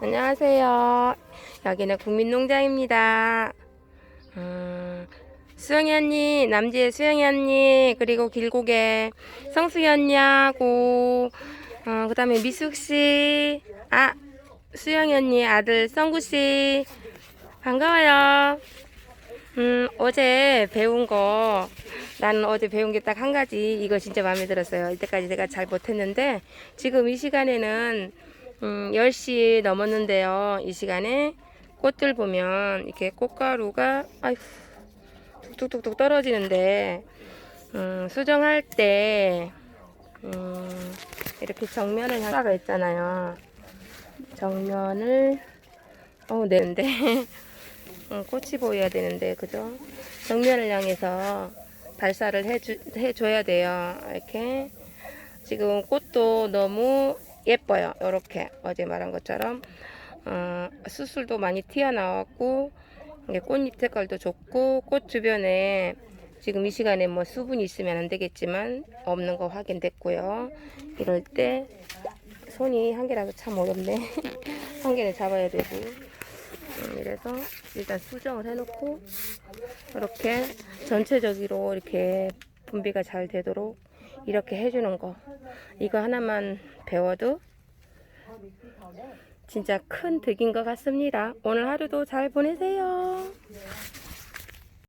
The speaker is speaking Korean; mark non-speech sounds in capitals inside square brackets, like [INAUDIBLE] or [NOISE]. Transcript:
안녕하세요. 여기는 국민농장입니다. 음, 수영이 언니, 남지의 수영이 언니, 그리고 길고개 성수이 언니하고, 어, 그 다음에 미숙씨, 아, 수영이 언니 아들 성구씨, 반가워요. 음, 어제 배운 거, 나는 어제 배운 게 딱 한 가지, 이거 진짜 마음에 들었어요. 이때까지 내가 잘 못했는데, 지금 이 시간에는, 음, 10시 넘었는데요. 이 시간에 꽃들 보면, 이렇게 꽃가루가, 아휴, 뚝뚝뚝뚝 떨어지는데, 음, 수정할 때, 음, 이렇게 정면을 향하가 있잖아요. 정면을, 어, 내는데. 음, [LAUGHS] 꽃이 보여야 되는데, 그죠? 정면을 향해서 발사를 해주, 해줘야 돼요. 이렇게. 지금 꽃도 너무 예뻐요. 이렇게. 어제 말한 것처럼. 어, 수술도 많이 튀어나왔고, 꽃잎 색깔도 좋고, 꽃 주변에 지금 이 시간에 뭐 수분이 있으면 안 되겠지만, 없는 거 확인됐고요. 이럴 때 손이 한 개라도 참 어렵네. [LAUGHS] 한 개는 잡아야 되고. 음, 이래서 일단 수정을 해놓고 이렇게 전체적으로 이렇게 분비가 잘 되도록 이렇게 해주는 거 이거 하나만 배워도 진짜 큰 득인 것 같습니다. 오늘 하루도 잘 보내세요.